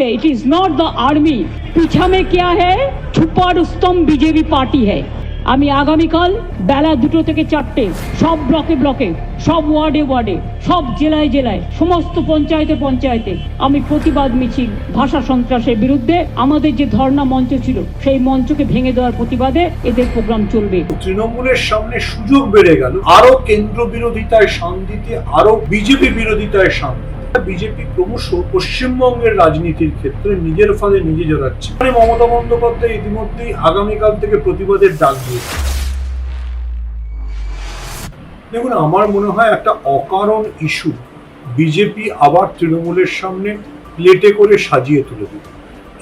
Say it is not the army पीछा में क्या है छुपा रुस्तम बीजेपी पार्टी है আমি আগামীকাল বেলা দুটো থেকে চারটে সব ব্লকে ব্লকে সব ওয়ার্ডে ওয়ার্ডে সব জেলায় জেলায় সমস্ত পঞ্চায়েতে পঞ্চায়েতে আমি প্রতিবাদ মিছিল ভাষা সন্ত্রাসের বিরুদ্ধে আমাদের যে ধর্ণা মঞ্চ ছিল সেই মঞ্চকে ভেঙে দেওয়ার প্রতিবাদে এদের প্রোগ্রাম চলবে তৃণমূলের সামনে সুযোগ বেড়ে গেল আরো কেন্দ্র বিরোধিতায় শান দিতে আরো বিজেপি বিরোধিতায় শান দিতে। বিজেপি ক্রমশ পশ্চিমবঙ্গের রাজনীতির ক্ষেত্রে নিজের ফলে নিজে জড়াচ্ছে। মানে মমতা বন্দ্যোপাধ্যায় ইতিমধ্যেই আগামীকাল থেকে প্রতিবাদের ডাক দিয়েছে দেখুন, আমার মনে হয় একটা অকারণ ইস্যু বিজেপি আবার তৃণমূলের সামনে প্লেটে করে সাজিয়ে তুলে দিল।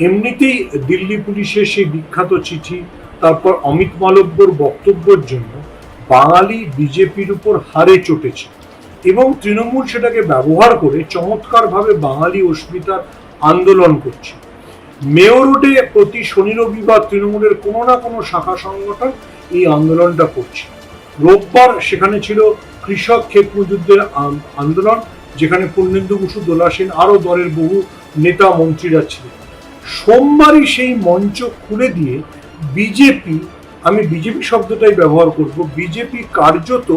এমনিতেই দিল্লি পুলিশের সেই বিখ্যাত চিঠি, তারপর অমিত মালব্যর বক্তব্যের জন্য বাঙালি বিজেপির উপর হারে চটেছে। এবং তৃণমূল সেটাকে ব্যবহার করে চমৎকারভাবে বাঙালি অস্মিতার আন্দোলন করছে। মেয়র রোডে প্রতি শনি রবিবার তৃণমূলের কোনো না কোনো শাখা সংগঠন এই আন্দোলনটা করছে। রোববার সেখানে ছিল কৃষক ক্ষেত মজুরদের আন্দোলন, যেখানে পূর্ণেন্দু বসু, দোলা সেন আরও দলের বহু নেতা মন্ত্রীরা ছিলেন। সোমবারই সেই মঞ্চ খুলে দিয়ে বিজেপি, আমি বিজেপি শব্দটাই ব্যবহার করব, বিজেপি কার্যত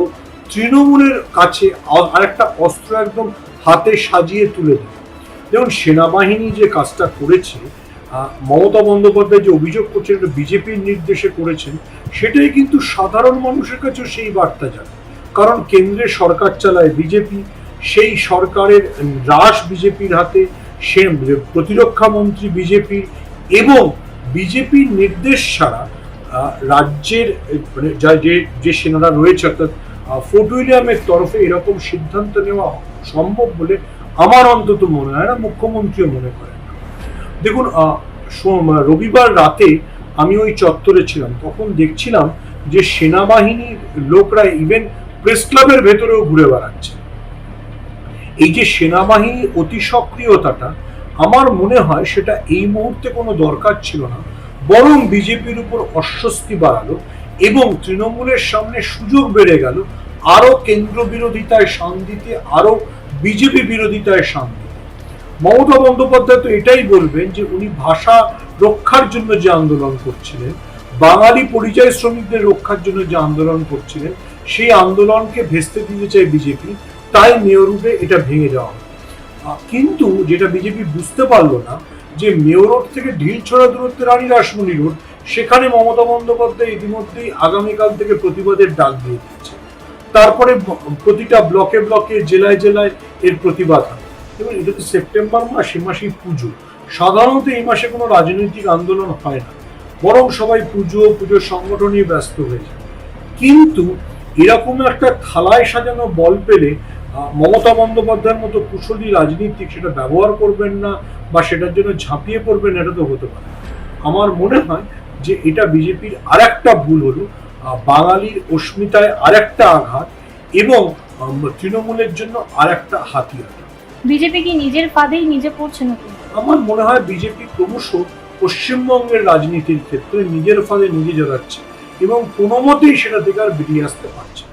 তৃণমূলের কাছে আরেকটা অস্ত্র একদম হাতে সাজিয়ে তুলে দিল যেমন সেনাবাহিনী যে কাজটা করেছে মমতা বন্দ্যোপাধ্যায় যে অভিযোগ করছেন, এটা বিজেপির নির্দেশে করেছেন, সেটাই কিন্তু সাধারণ মানুষের কাছেও সেই বার্তা যাবে কারণ কেন্দ্রে সরকার চালায় বিজেপি, সেই সরকারের রাস বিজেপির হাতে, সে প্রতিরক্ষা মন্ত্রী বিজেপির এবং বিজেপির নির্দেশ ছাড়া রাজ্যের মানে যা যে যে সেনারা রয়েছে, অর্থাৎ ফোর্ট উইলিয়ামের তরফে এরকম সিদ্ধান্ত নেওয়া সম্ভব বলে আমার অন্তত মনে হয় না, মুখ্যমন্ত্রীও মনে করেন দেখুন রবিবার রাতে আমি ওই চত্বরে ছিলাম, তখন দেখছিলাম যে সেনাবাহিনীর লোকরা ইভেন প্রেস ক্লাবের ভেতরেও ঘুরে বেড়াচ্ছে। এই যে সেনাবাহিনীর অতি সক্রিয়তাটা, আমার মনে হয় সেটা এই মুহূর্তে কোনো দরকার ছিল না, বরং বিজেপির উপর অস্বস্তি বাড়ালো এবং তৃণমূলের সামনে সুযোগ বেড়ে গেল আরও কেন্দ্র বিরোধিতায় শান দিতে, আরও বিজেপি বিরোধিতায় শান দিতে। মমতা বন্দ্যোপাধ্যায় তো এটাই বলবেন যে উনি ভাষা রক্ষার জন্য যে আন্দোলন করছিলেন, বাঙালি পরিযায়ী শ্রমিকদের রক্ষার জন্য যে আন্দোলন করছিলেন, সেই আন্দোলনকে ভেস্তে দিতে চায় বিজেপি, তাই মেয়রুটে এটা ভেঙে দেওয়া কিন্তু যেটা বিজেপি বুঝতে পারল না, যে মেয়র রোড থেকে ঢিল ছড়া দূরত্বে রানী রাসমণি রোড, সেখানে মমতা বন্দ্যোপাধ্যায় ইতিমধ্যেই আগামীকাল থেকে প্রতিবাদের ডাক দিয়ে দিয়েছে তারপরে প্রতিটা ব্লকে ব্লকে, জেলায় জেলায় এর প্রতিবাদ হয়। এবং এটা তো সেপ্টেম্বর মাস এই মাসেই পুজো। সাধারণত এই মাসে কোনো রাজনৈতিক আন্দোলন হয় না। বরং সবাই পুজো, পুজোর সংগঠন ব্যস্ত হয়ে যায়। কিন্তু এরকম একটা থালায় সাজানো বল পেলে মমতা বন্দ্যোপাধ্যায়ের মতো কুশলী রাজনীতিক সেটা ব্যবহার করবেন না বা সেটার জন্য ঝাঁপিয়ে পড়বেন, এটা তো হতে পারে। আমার মনে হয় যে এটা বিজেপির আরেকটা ভুল হলো। বাঙালির অস্মিতায় আরেকটা আঘাত এবং তৃণমূলের জন্য আরেকটা হাতিয়ার বিজেপি কি নিজের ফাঁদেই নিজে পড়ছে নাকি আমার মনে হয় বিজেপি ক্রমশ পশ্চিমবঙ্গের রাজনীতির ক্ষেত্রে নিজের ফাঁদে নিজে জড়াচ্ছে এবং কোনো মতেই সেটা থেকে আর বেরিয়ে আসতে পারছে না।